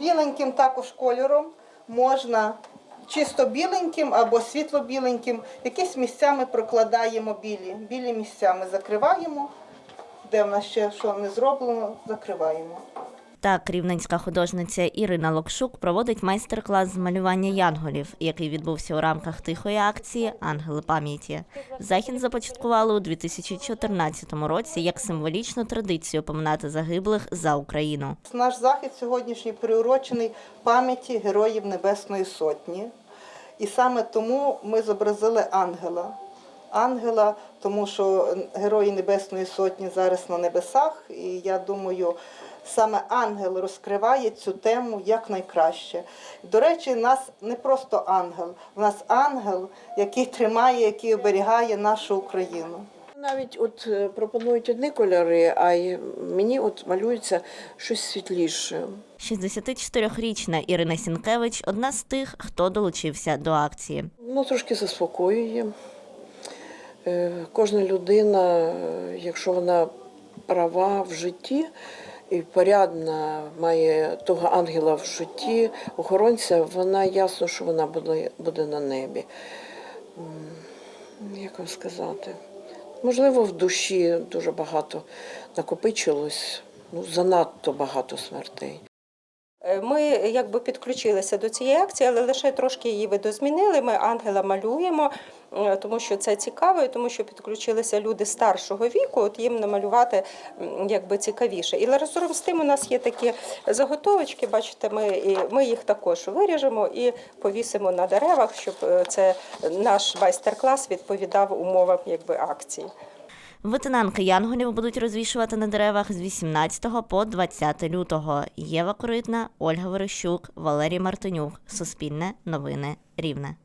Біленьким також кольором можна чисто біленьким або світло-біленьким. Якісь місця ми прокладаємо білі. Білі місця ми закриваємо. Де в нас ще що не зроблено, закриваємо. Так, рівненська художниця Ірина Локшук проводить майстер-клас з малювання янголів, який відбувся у рамках тихої акції Ангели пам'яті. Захід започаткували у 2014 році як символічну традицію поминати загиблих за Україну. Наш захід сьогоднішній приурочений пам'яті Героїв Небесної Сотні. І саме тому ми зобразили ангела. Ангела, тому що Герої Небесної Сотні зараз на небесах, і я думаю, саме ангел розкриває цю тему якнайкраще. До речі, нас не просто ангел, в нас ангел, який тримає, який оберігає нашу Україну. Навіть от е, пропонують одні кольори, а й мені от малюється щось світліше. 64-річна Ірина Сінкевич одна з тих, хто долучився до акції. Ну, трошки заспокоює. Е, Кожна людина, якщо вона права в житті і порядна, має того ангела в житті, охоронця, вона ясно, що вона буде, буде на небі. Як вам сказати? Можливо, в душі дуже багато накопичилось, ну, занадто багато смертей. Е, Ми якби підключилися до цієї акції, але лише трошки її видозмінили. Ми ангела малюємо, е, тому що це цікаво, і тому що підключилися люди старшого віку. От їм намалювати якби цікавіше. І разом з тим у нас є такі заготовочки. Бачите, ми і ми їх також виріжемо і повісимо на деревах, щоб е, це наш майстер-клас відповідав умовам якби акції. Витинанки янголів будуть розвішувати на деревах з 18 по 20 лютого. Єва Коритна, Ольга Верещук, Валерій Мартинюк. Суспільне новини Рівне.